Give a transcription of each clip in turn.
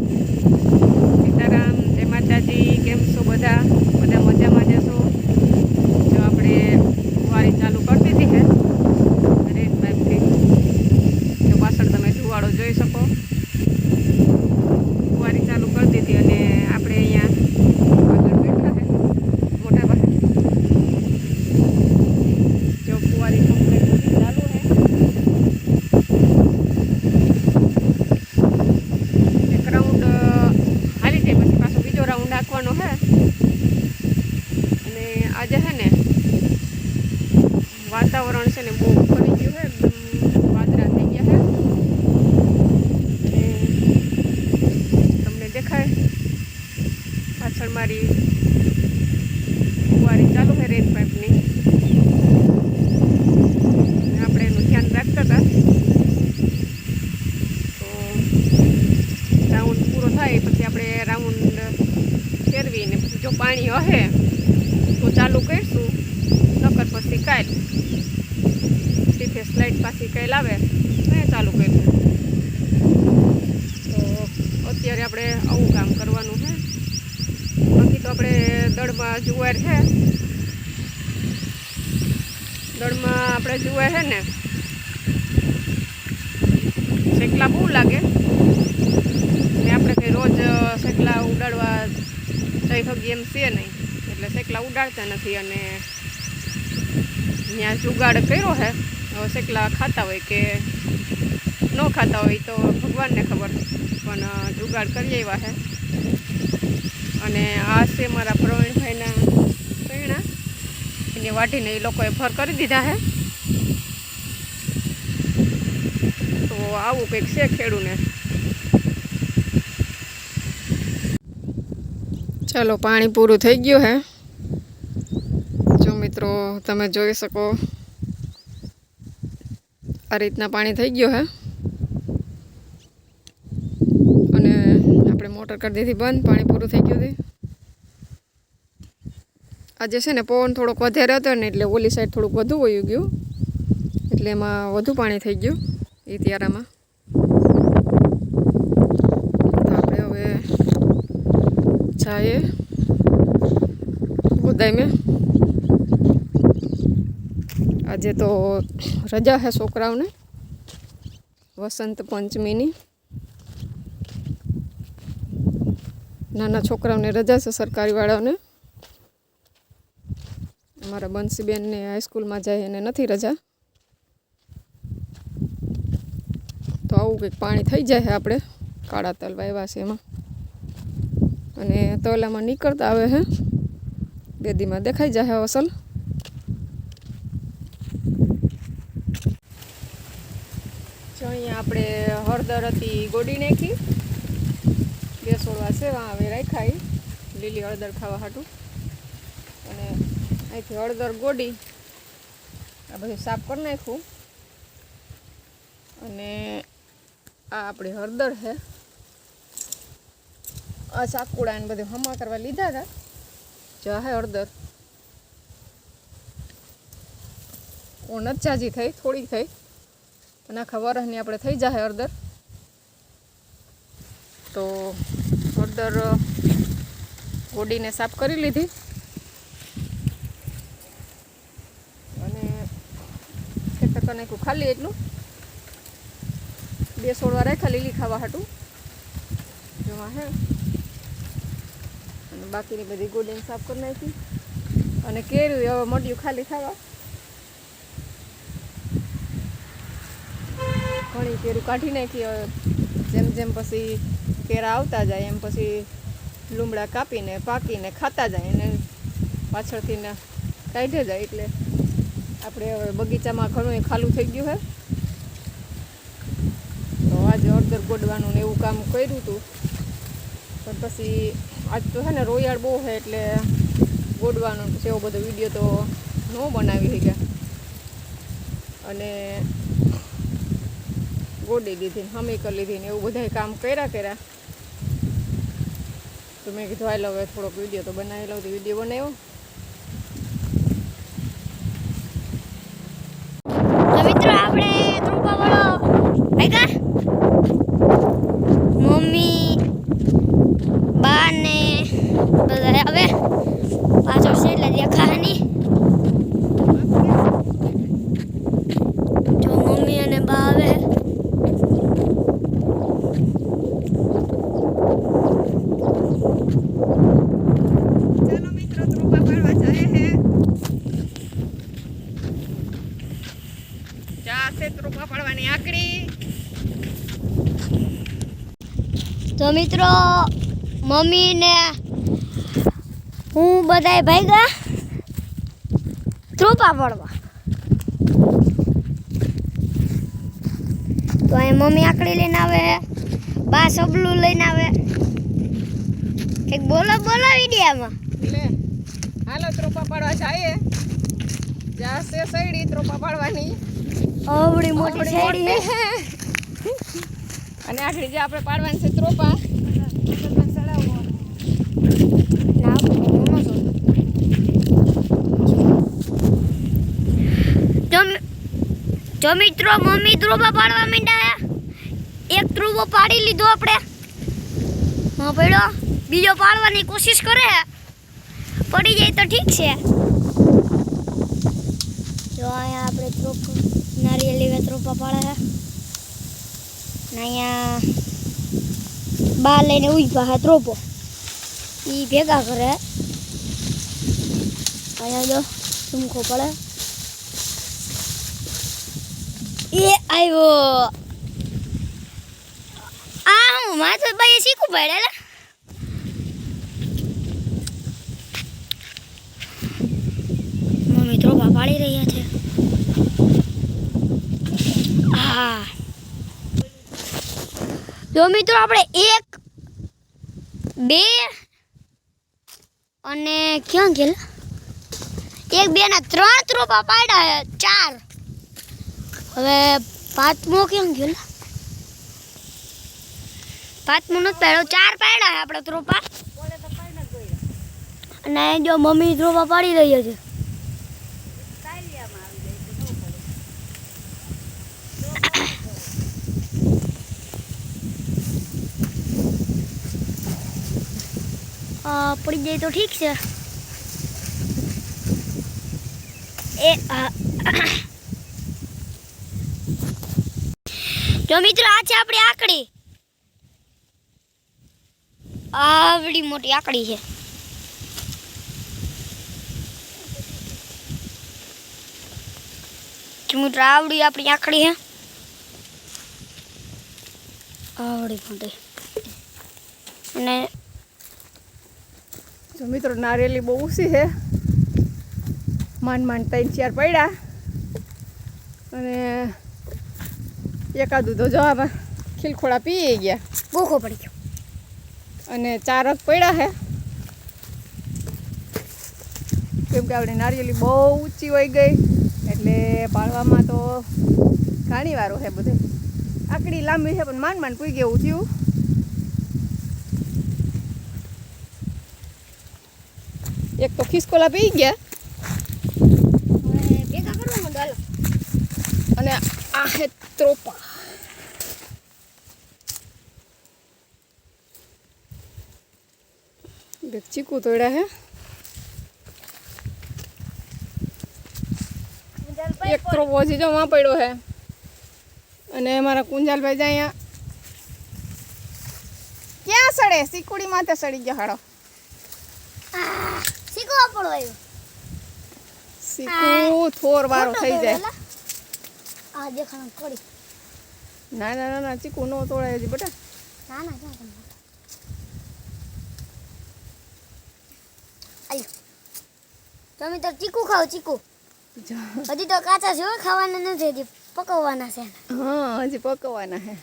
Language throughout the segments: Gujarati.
あ。જુવાર છે. દળમાં આપણે જુવાર છે ને. શેકલા બહુ લાગે. ને આપણે કંઈ રોજ શેકલા ઉડાડવા જઈ શકીએ એમ છે નહીં. એટલે શેકલા ઉડાડતા નથી અને ત્યાં જુગાડ કર્યો છે હવે શેકલા ખાતા હોય કે ન ખાતા હોય તો ભગવાનને ખબર. પણ જુગાડ કરી આવ્યા છે છે મારા પ્રવીણભાઈના પૈણા. એને વાટીને એ લોકોએ ફર કરી દીધા છે. તો આવું કંઈક છે ખેડૂને. ચાલો, પાણી પૂરું થઈ ગયું હે જો મિત્રો, તમે જોઈ શકો આ રીતના પાણી થઈ ગયું હે અને આપણે મોટર કરી દીધી બંધ, પાણી પૂરું થઈ ગયું હતું આજે છે ને પવન થોડોક વધારે હતો ને એટલે ઓલી સાઈડ થોડુંક વધુ વયું ગયું. એટલે એમાં વધુ પાણી થઈ ગયું એ ત્યારામાં આપણે હવે જઈએ ઉદયમાં આજે તો રજા છે છોકરાઓને. વસંત પંચમીની. નાના છોકરાઓને રજા છે સરકારી અમારા બંસીબેનને હાઈસ્કૂલમાં જાય એને નથી રજા. તો આવું કંઈક પાણી થઈ જાય છે આપણે. કાળા તલ વાવ્યા છે એમાં. અને તોલામાં નીકળતા આવે છે. બેદીમાં દેખાઈ જાય અસલ. અહીંયા આપણે હળદર હતી ગોડી નાખી. બે છે હવે રાખાય લીલી હળદર ખાવા હાટું. અહીંથી હળદર ગોડી આ બધું સાફ કરી નાખ્યું અને આ આપણી હળદર છે. આ સાકુડા એને બધું હમા કરવા લીધા હતા. જો હે હળદર. ઓ નચાજી થઈ, થોડી થઈ. અને આખા વરસની આપણે થઈ જાહે હળદર. તો હળદર ગોડીને સાફ કરી લીધી અને ખેતર કરી નાખ્યું ખાલી એટલું. બે સોળવા રાખ્યા, લીલી ખાવા હાટું. જોવા હે. અને બાકીની બધી ગોડીને સાફ કરી નાખી. અને કેર્યું હવે મળ્યું ખાલી ખાવા. ઘણી કેરું કાઢી નાખી હવે. જેમ જેમ પછી કેરા આવતા જાય, એમ પછી લૂમડા કાપીને, પાકીને ખાતા જાય અને પાછળથી ને કાઢે જાય એટલે આપણે હવે બગીચામાં ઘણું ખાલું થઈ ગયું છે તો આજે અડદર ગોડવાનું ને એવું કામ કર્યું હતું પણ પછી આજ તો છે ને રોયાળ બહુ છે એટલે ગોડવાનો પછી એવો બધો વીડિયો તો ન બનાવી શક્યા અને ગોડી દીધી ને હમી કરી લીધી ને એવું બધાય કામ કર્યા કર્યા. તો મેં કીધું હાલ હવે થોડોક વીડિયો તો બનાવી લઉં વીડિયો બનાવ્યો. ભેગા મમ્મી બા ને બધા હવે પાછળ છે એટલે દેખાય જો મમ્મી અને બા આવે. પાડવાની આકડી. તો મિત્રો મમ્મી ને હું બધાય ભાગ્યા ત્રોપા પડવા. તો અહીં મમ્મી આકડી લઈને આવે બા સબલું લઈને આવે. એક બોલો બોલો વિડીયામાં. લે હાલો ત્રોપા પાડવા જાય જાસે સૈડી ત્રોપા પાડવાની. આવડી મોટી હે. અને આખડી જે આપણે પાડવાની છે ત્રોપા. જો મિ- જો મિત્રો, મમ્મી ધ્રુવા પાડવા માંડ્યા એક ધ્રુવો પાડી લીધો આપણે. હા, પડ્યો. બીજો પાડવાની કોશિશ કરે પડી જાય તો ઠીક છે. જો અહીંયા આપણે ત્રોપ નારિયેલી વેત્રોપા પાડે છે ને અહીંયા બા લઈને ઊભા હે રોપો એ ભેગા કરે. અહીંયા જો, ચૂમકો પડે. એ આવ્યો આ હું માથે ભાઈ શીખું પડે મમ્મી ત્રોપા પાડી રહ્યા છે. હા. જો મિત્રો આપણે એક, બે અને ક્યાં ગયેલા? એક, બે ના ત્રણ ત્રોપા પાડ્યા ચાર. હવે પાંચમો કેમ ગયો લા? પાંચમો નથી પાડ્યો, ચાર પાડ્યા આપણે ત્રોપા. અને જો મમ્મી ત્રોપા પાડી રહી છે. પડી જાય તો ઠીક છે એ અ, જો મિત્રો આ છે આપણી આકડી આવડી મોટી આકડી છે જો મિત્રો આવડી આપણી આકડી છે આવડી મોટી અને જો મિત્રો નારિયેલી બહુ ઊંચી છે. માંડ માંડ ત્રણ ચાર પડ્યા. અને એકાદું તો જવામાં ખીલખોડા પી ગયા. ભૂખો પડી ગયો. અને ચારક પડ્યા છે. કેમ કે આપણે નારિયેલી બહુ ઊંચી હોય ગઈ એટલે પાડવામાં તો ઘણી વારો છે બધે. આકડી લાંબી છે પણ માંડ માંડ પૂઈ ગયું થયું. એક તો ખિસકોલા પી ગયા. અને આ હે ત્રોપા. બે ચીકુ તોડ્યા હે. એક ત્રોપો હજી જો માં પડ્યો હે. અને મારા કુંજાલભાઈ જાય ક્યાં સડે? સિકુડી માથે સડી ગયા હાડો આવ્યો. સીકુ થોર વારો થઈ જાય. આ દેખાણ કરી ના ના ના ના ચીકુ નો તોડાય હજી બટા. ના ના ક્યાં તમે. તમે તો ચીકુ ખાઓ ચીકુ. હજી તો કાચા છે હો, ખાવાના નથી હજી પકવવાના છે. હા હજી પકવવાના છે.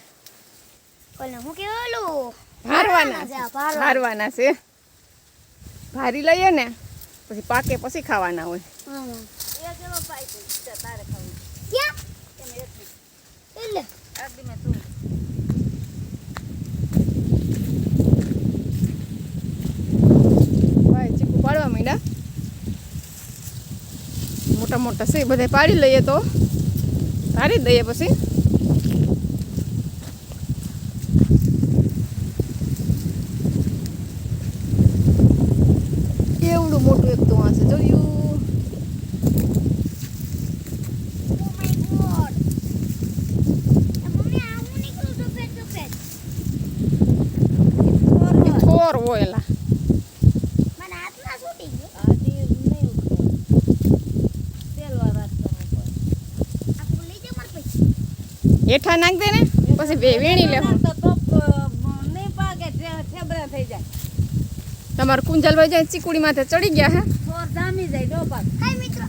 ઓલે હું કે ઓલું? ભારવાના છે. ભારવાના છે. ભારી લઈએ ને. પછી પાકે, પછી ખાવાના હોય. પાડવા માંડ્યા. મોટા મોટા છે બધા પાડી લઈએ તો. પાડી દઈએ પછી. પેલા હેઠા નાખ દે ને પછી બે વેણી લે. તમાર કુંજલભાઈ જાય ચીકુડી માથે ચડી ગયા હે. થોર જામી જાય ડોબા હાય મિત્રો.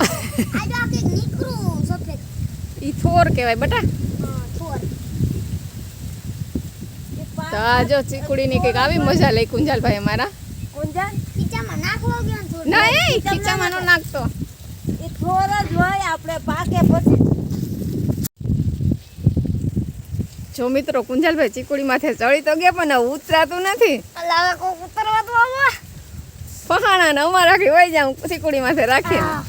આ જો આ ઈ ફોર કહેવાય બટા. તો આ જો ચીકુડીની કંઈક આવી મજા લઈ કુંજલભાઈ અમારા. ને ના એ ખીચામાં નો નાખતો. એ જ હોય આપણે પાકે પછી. જો મિત્રો કુંજલભાઈ ચીકુડી માથે ચડી તો ગયા પણ ઉતરાતું નથી. ઉતરવા તો આવો પહાણા ને અમારા રાખી વહી જાઉં ચીકુડી માથે રહ્યો.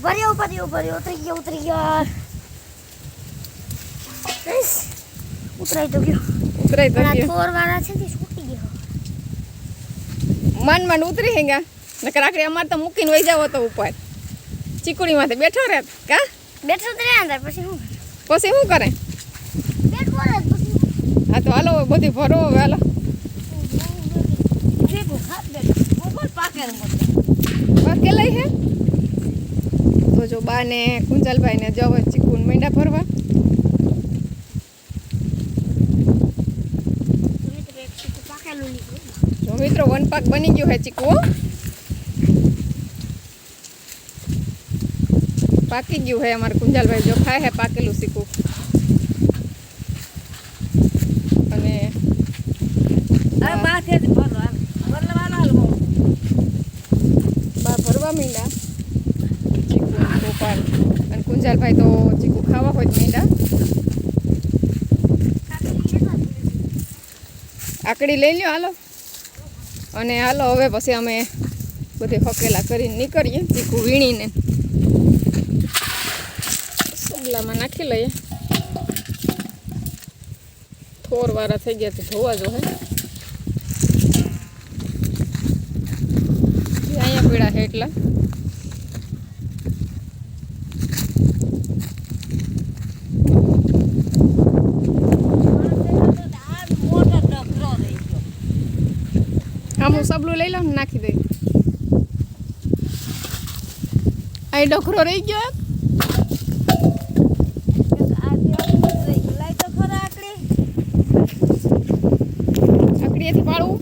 ઉતરી ગયો ઉતરી ગયો. ઉતરાઈ તો ગયો. ઉતરાય તો થોર વાળા છે તે છૂટી ગયો. માંડ માંડ ઉતરી હે ગયા. નકર આખરે અમારે તો મૂકીને વહી જાવ તો ઉપર. ચીકુડી માથે બેઠો રહે કા? બેઠો તો અંદર પછી હું? પછી શું કરે? બેઠો રહે પછી હા? તો હાલો બધી ભરો હવે હાલો. ભેગું ખાત દે ઉપર પાકે ને બધું. બાર કે લઈ હે? તો જો બાને કુંજલભાઈને કુંજલભાઈ ને જવ ચીકુન મીંડા ભરવા તમે તો એક ચીકુ પાકેલું નીકળ્યું. જો મિત્રો વન પાક બની ગયું હે ચીકુ પાકી ગયું હે અમારે કુંજાલભાઈ જો ખાય હે પાકેલું શીખવું અને. બા ભરવા મીંડા. ચીકુ ગોપાલ. અને કુંજાલભાઈ તો ચીકુ ખાવા હોય મીંડા. આકડી લઈ લ્યો હાલો. અને હાલો, હવે પછી અમે બધી હકેલા કરીને નીકળીએ તીખું વીણીને. સુગલામાં નાખી લઈએ. થોર વાળા થઈ ગયા તો ધોવા જો હે. અહીંયા પીડા છે એટલા આ મોટો ડગરો રહી ગયો. આમ હું સબલું લઈ લઉં ને નાખી દઈ અહીં ડોખરો રહી ગયો. આકડીએથી પાડવું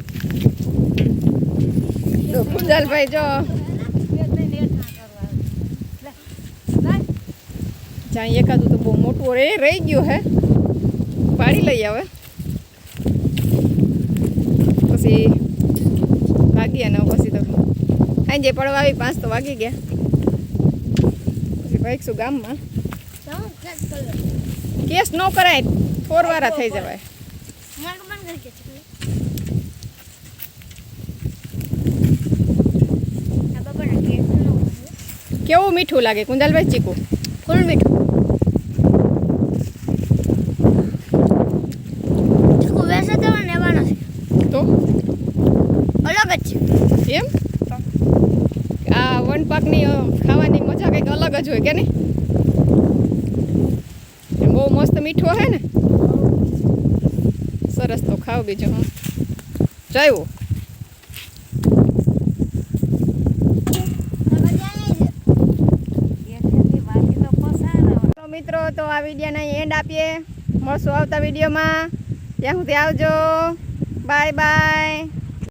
જો કુંજલભાઈ જો. જ્યાં એકાદું તો બહુ મોટું રે, રહી ગયું હે પાડી લઈ હવે પછી વાગ્યા ને પછી તો સાંજે પડવા આવી પાંચ તો વાગી ગયા. પછી ભાઈકશું ગામમાં. કેસ ન કરાય થોરવારા થઈ જવાય. કેવું મીઠું લાગે? કુંદલભાઈ ચીકુ. ફૂલ મીઠું ચીકુ વેસે તો લેવાનો છે તો અલગ જ છે એમ પાકની ખાવાની મજા કંઈક અલગ જ હોય, કે નહીં? બહુ મસ્ત મીઠો હે ને? સરસ તો ખાવ બીજું, હું. જયું મિત્રો, તો આ વિડીયોના એન્ડ આપીએ. મળશું આવતા વિડીયોમાં. ત્યાં સુધી આવજો. Bye bye.